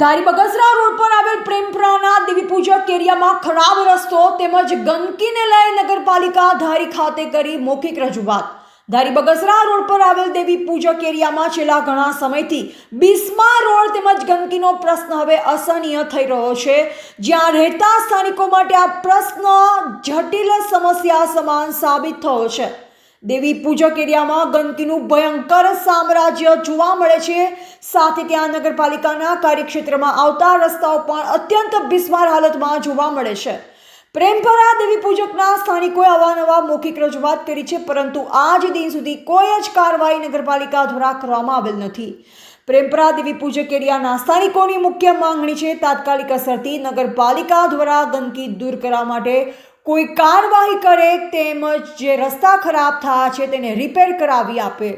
ધારી Bagasara road પર આવેલ પ્રેમપુરાના દેવી પૂજા એરિયામાં ખરાબ રસ્તો તેમજ ગંદકીને લઈ નગરપાલિકા ધારી ખાતે કરી મૌખિક રજૂઆત. ધારી બગસરા રોડ પર આવેલ દેવી પૂજા એરિયામાં છેલ્લા ઘણા સમયથી બિસ્મા રોડ તેમજ ગંદકીનો પ્રશ્ન હવે અસહનીય થઈ રહ્યો છે. જ્યાં રહેતા સ્થાનિકો માટે આ પ્રશ્ન જટિલ સમસ્યા સમાન સાબિત થયો છે. દેવી પૂજક એરિયામાં ગંદકીનું ભયંકર સામ્રાજ્ય જોવા મળે છે. સાથે ત્યાં નગરપાલિકાના કાર્યક્ષેત્રમાં આવતા રસ્તાઓ પણ અત્યંત બિસ્માર હાલતમાં જોવા મળે છે. પ્રેમપરા દેવી પૂજકના સ્થાનિકોએ અવાનવા મૌખિક રજૂઆત કરી છે, પરંતુ આજ દિન સુધી કોઈ જ કાર્યવાહી નગરપાલિકા દ્વારા કરવામાં આવેલ નથી. પ્રેમપરા દેવી પૂજક એરિયાના સ્થાનિકોની મુખ્ય માંગણી છે, તાત્કાલિક અસરથી નગરપાલિકા દ્વારા ગંદકી દૂર કરવા માટે કોઈ કાર્યવાહી કરે તેમજ જે રસ્તા ખરાબ થયા છે તેને રિપેર કરાવી આપે.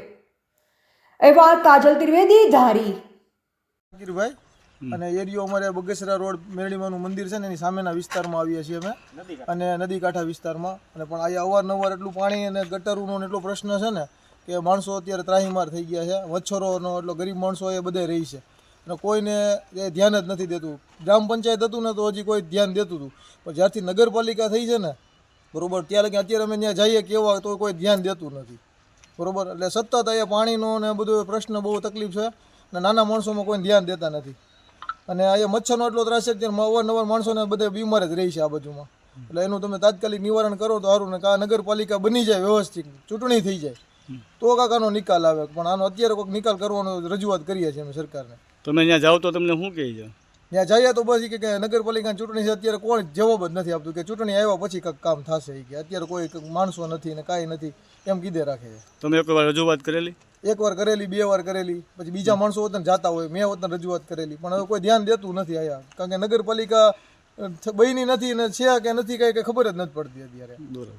એવા કાજલ ત્રિવેદી ધારી. ગીરભાઈ અને એરિયો અમારે બગસરા રોડ મેરડીમાનું મંદિર છે ને એની સામેના વિસ્તારમાં આવીએ છીએ અમે. અને નદી કાંઠા વિસ્તારમાં. અને પણ અહીંયા અવારનવાર એટલું પાણી અને ગટરનો એટલો પ્રશ્ન છે ને કે માણસો અત્યારે ત્રાહીમાર થઈ ગયા છે. મચ્છરોનો એટલો ગરીબ માણસો એ બધે રહી છે. અને કોઈને એ ધ્યાન જ નથી દેતું. ગ્રામ પંચાયત હતું ને તો હજી કોઈ ધ્યાન દેતું હતું. પણ જ્યારથી નગરપાલિકા થઈ છે ને બરોબર ત્યાં લગી અત્યારે અમે ત્યાં જઈએ કેવા તો કોઈ ધ્યાન દેતું નથી. બરોબર એટલે સતત અહીંયા પાણીનો ને બધો પ્રશ્ન બહુ તકલીફ છે અને નાના માણસોમાં કોઈ ધ્યાન દેતા નથી. અને અહીંયા મચ્છરનો એટલો ત્રાસ છે કે અવારનવાર માણસોને બધે બીમાર જ રહી છે આ બાજુમાં. એટલે એનું તમે તાત્કાલિક નિવારણ કરો તો સારું ને કા નગરપાલિકા બની જાય વ્યવસ્થિત ચૂંટણી થઈ જાય. તો કાકાનો નિકાલ આવે. પણ આનો અત્યારે કોઈક નિકાલ કરવાનો રજૂઆત કરીએ છીએ અમે સરકારને. તમે અહીંયા જાઓ તો તમને શું કહે છે? ત્યાં જઈએ તો બસ કે નગરપાલિકાની ચૂંટણી છે અત્યારે કોઈ જવાબ જ નથી આપતું કે ચૂંટણી આવ્યા પછી કંઈક કામ થશે કે. અત્યારે કોઈ માણસો નથી ને કાંઈ નથી એમ કીધે રાખે. છે તમે એક વાર રજૂઆત કરેલી? એક વાર કરેલી બે વાર કરેલી પછી બીજા માણસો વતન જાતા હોય મેં વતન રજૂઆત કરેલી. પણ હવે કોઈ ધ્યાન દેતું નથી આયા. કારણ કે નગરપાલિકા બની નથી ને છે કે નથી કાંઈ કઈ ખબર જ નથી પડતી અત્યારે. બરોબર.